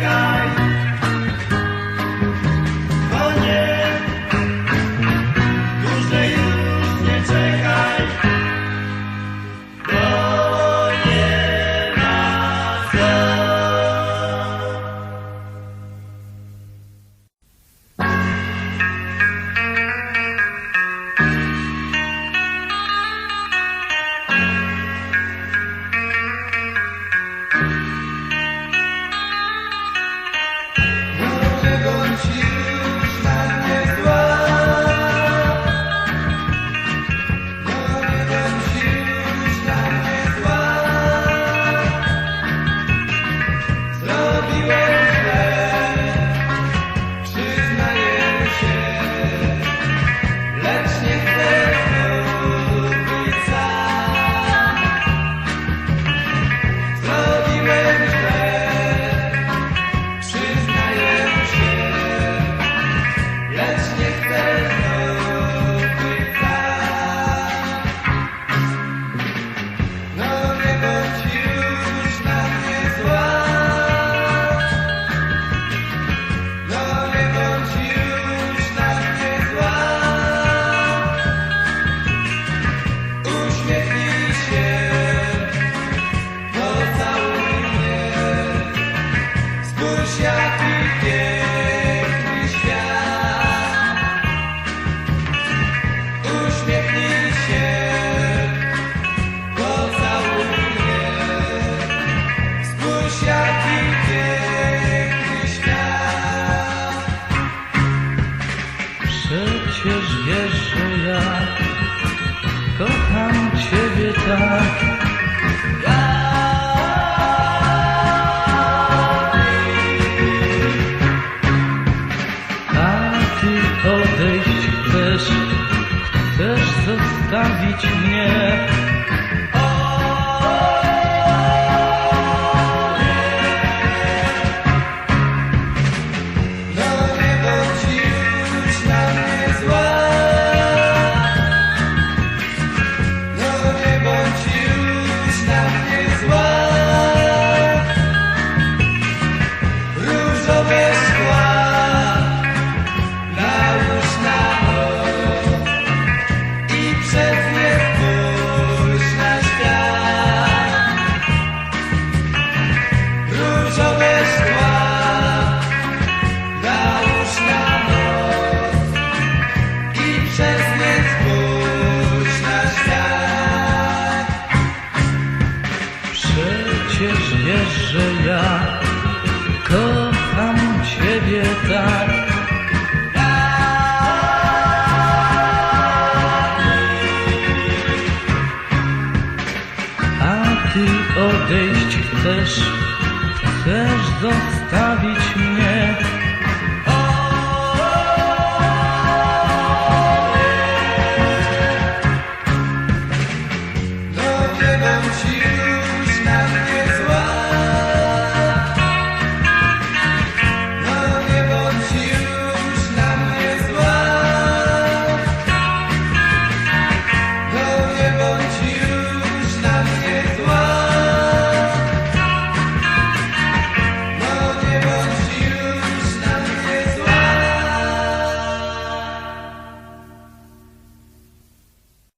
God. ja kocham Ciebie tak. odejść chcesz, chcesz zostawić mnie. przecież wiesz, że ja kocham Ciebie tak. A Ty odejść chcesz, chcesz zostawić mnie.